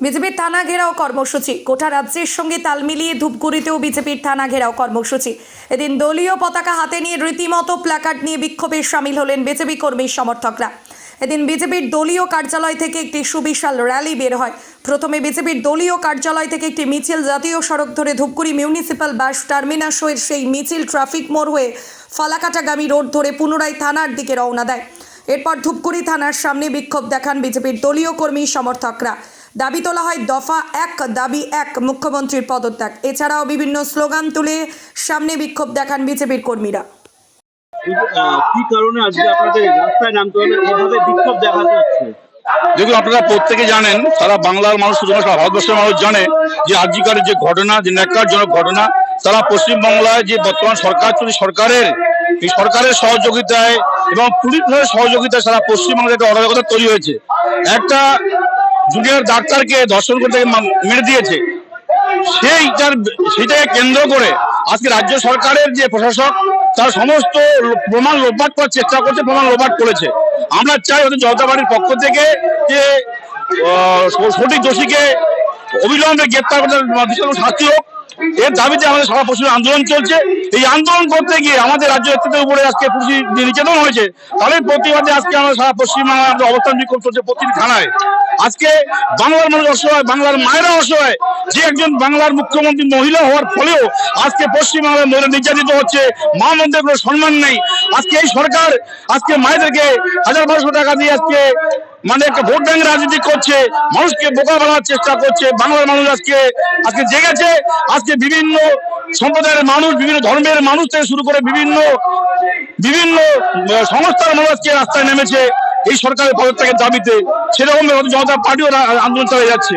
বিজেপির থানা ঘেরাও কর্মসূচি। গোটা রাজ্যের সঙ্গে তাল মিলিয়ে ধূপগুড়িতেও বিজেপির থানা ঘেরাও কর্মসূচি। এদিন দলীয় পতাকা হাতে নিয়ে রীতিমতো প্ল্যাকার্ড নিয়ে বিক্ষোভে সামিল হলেন বিজেপি কর্মীর সমর্থকরা। এদিন বিজেপির দলীয় কার্যালয় থেকে একটি সুবিশাল র্যালি বের হয়। প্রথমে বিজেপির দলীয় কার্যালয় থেকে একটি মিছিল জাতীয় সড়ক ধরে ধূপগুড়ি মিউনিসিপ্যাল বাস টার্মিনাস হয়ে সেই মিছিল ট্রাফিক মোড় হয়ে ফালাকাটাগামী রোড ধরে পুনরায় থানার দিকে রওনা দেয়। এরপর ধূপগুড়ি থানার সামনে বিক্ষোভ দেখান বিজেপির দলীয় কর্মী সমর্থকরা। দাবি তোলা হয় দফা এক দাবি এক মুখ্যমন্ত্রীর পদত্যাগ। এছাড়াও বিভিন্ন স্লোগান তুলে সামনে বিক্ষোভ দেখান বিজেপির কর্মীরা। কি কারণে আজকে আপনাদের রাস্তায় নামতে হলো এভাবে বিক্ষোভ দেখাতে হচ্ছে? দেখুন আপনারা প্রত্যেকে জানেন সারা বাংলার মানুষ শুধু সারা ভারতবর্ষের মানুষ জানে যে আর্যিকারের যে ঘটনা যে ন্যাক্কারজনক ঘটনা তারা পশ্চিমবাংলায় যে বর্তমান সরকার চলছে সরকারের এই সরকারের সহযোগিতায় এবং পুলিশ প্রশাসনের সহযোগিতায় সারা পশ্চিমবাংলায় একটা অরাজকতা তৈরি হয়েছে। একটা জুনিয়র ডাক্তারকে ধর্ষণ করতে মেরে দিয়েছে। সেইটার সেটাকে কেন্দ্র করে আজকে রাজ্য সরকারের যে প্রশাসক, তার সমস্ত প্রমাণ লোপাট করার চেষ্টা করছে, প্রমাণ লোপাট করেছে। আমরা চাই ওদের জনতা পক্ষ থেকে যে সঠিক দোষীকে অবিলম্বে গ্রেপ্তার করতে শাস্তি হোক। এর দাবিতে আমাদের সারা পশ্চিম আন্দোলন চলছে। এই আন্দোলন করতে গিয়ে আমাদের রাজ্য নেতৃত্বের উপরে আজকে পুলিশ নির্যাতন হয়েছে, তাদের প্রতিবাদে আজকে আমরা সারা পশ্চিমবাংলার আমাদের অবস্থান বিক্ষোভ চলছে প্রতিটি থানায়। আজকে বাংলার মানুষ অসহায়, বাংলার মায়েরা অসহায়, যে একজন বাংলার মুখ্যমন্ত্রী মহিলা হওয়ার ফলেও আজকে পশ্চিমবাংলার মহিলা নির্যাতিত হচ্ছে, মা মন্দিরের কোনো সম্মান নেই। আজকে এই সরকার, আজকে মায়েদেরকে হাজার বারোশো টাকা দিয়ে আজকে মানে একটা ভোট ব্যাংক রাজনীতি করছে, মানুষকে বোকা বানানোর চেষ্টা করছে, বাংলার মানুষ আজকে আজকে জেগেছে, আজকে বিভিন্ন সম্প্রদায়ের মানুষ, বিভিন্ন ধর্মের মানুষ থেকে শুরু করে বিভিন্ন বিভিন্ন সংস্থার মানুষ আজকে রাস্তায় নেমেছে, এই সরকারের পদত্যাগের দাবিতে। সেরকম জনতা পার্টিও আন্দোলন চালিয়ে যাচ্ছে।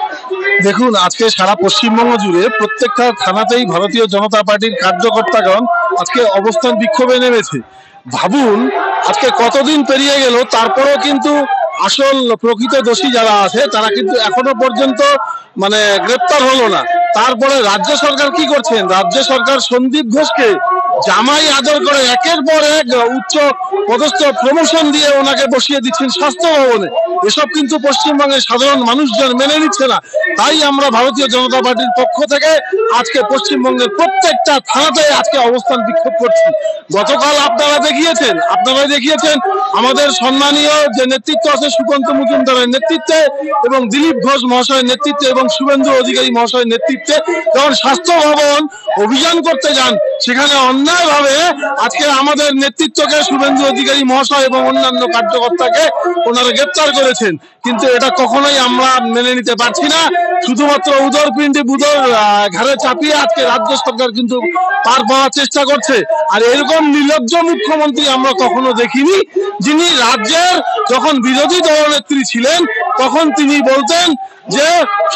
দেখুন, আজকে সারা পশ্চিমবঙ্গ জুড়ে প্রত্যেকটা থানাতেই ভারতীয় জনতা পার্টির কার্যকর্তাগণ আজকে অবস্থান বিক্ষোভে নেমেছে। ভাবুন, আজকে কতদিন পেরিয়ে গেল, তারপরেও কিন্তু আসল প্রকৃত দোষী যারা আছে, তারা কিন্তু এখনও পর্যন্ত মানে গ্রেপ্তার হলো না। তারপরে রাজ্য সরকার কি করছেন? রাজ্য সরকার সন্দীপ ঘোষকে জামাই আদর করে একের পর এক উচ্চ পদস্থ প্রমোশন দিয়ে ওনাকে বসিয়ে দিচ্ছেন স্বাস্থ্য ভবনে। এসব কিন্তু পশ্চিমবঙ্গের সাধারণ মানুষজন মেনে নিচ্ছে না। তাই আমরা ভারতীয় জনতা পার্টির পক্ষ থেকে আজকে পশ্চিমবঙ্গের প্রত্যেকটা থানাতে আজকে অবস্থান বিক্ষোভ করছি। গতকাল আপনারা দেখিয়েছেন আপনারা দেখিয়েছেন আমাদের সম্মানীয় যে নেতৃত্ব আছে সুকান্ত মজুমদারের নেতৃত্বে এবং দিলীপ ঘোষ মহাশয়ের নেতৃত্বে এবং শুভেন্দু অধিকারী মহাশয়ের নেতৃত্বে যখন স্বাস্থ্য ভবন অভিযান করতে যান, সেখানে অন্যায়ভাবে আজকে আমাদের নেতৃত্বকে শুভেন্দু অধিকারী মহাশয় এবং অন্যান্য কার্যকর্তাকে ওনারা গ্রেপ্তার করেছেন। কিন্তু এটা কখনোই আমরা মেনে নিতে পারছি না। শুধুমাত্র উদর পিণ্ডি বুদর ঘাড়ে চাপিয়ে আজকে রাজ্য সরকার কিন্তু পার পাওয়ার চেষ্টা করছে। আর এরকম নির্লজ্জ মুখ্যমন্ত্রী আমরা কখনো দেখিনি। যিনি রাজ্যের যখন বিরোধী দলনেত্রী ছিলেন, তখন তিনি বলতেন যে,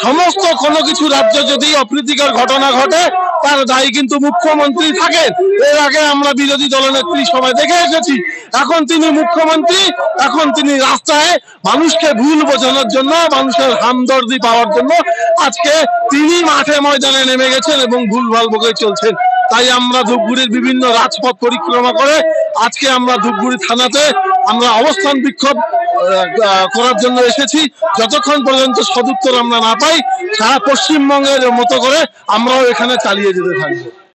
সমস্ত কোনো কিছু রাজ্য যদি অপ্রীতিকর ঘটনা ঘটে, তার দায়ী কিন্তু মুখ্যমন্ত্রী থাকেন। এর আগে আমরা বিরোধী দলনেত্রী সবাই দেখে এসেছি। এখন তিনি মুখ্যমন্ত্রী, এখন তিনি রাস্তায় মানুষকে ভুল বোঝানোর জন্য, মানুষের হামদর্দি পাওয়ার জন্য আজকে তিনি মাঠে ময়দানে নেমে গেছেন এবং ভুলভাল বকে চলছেন। তাই আমরা ধূপগুড়ির বিভিন্ন রাজপথ পরিক্রমা করে আজকে আমরা ধূপগুড়ি থানাতে আমরা অবস্থান বিক্ষোভ করার জন্য এসেছি। যতক্ষণ পর্যন্ত সদুত্তর আমরা না পাই, সারা পশ্চিমবঙ্গের মতো করে আমরাও এখানে চালিয়ে যেতে থাকব।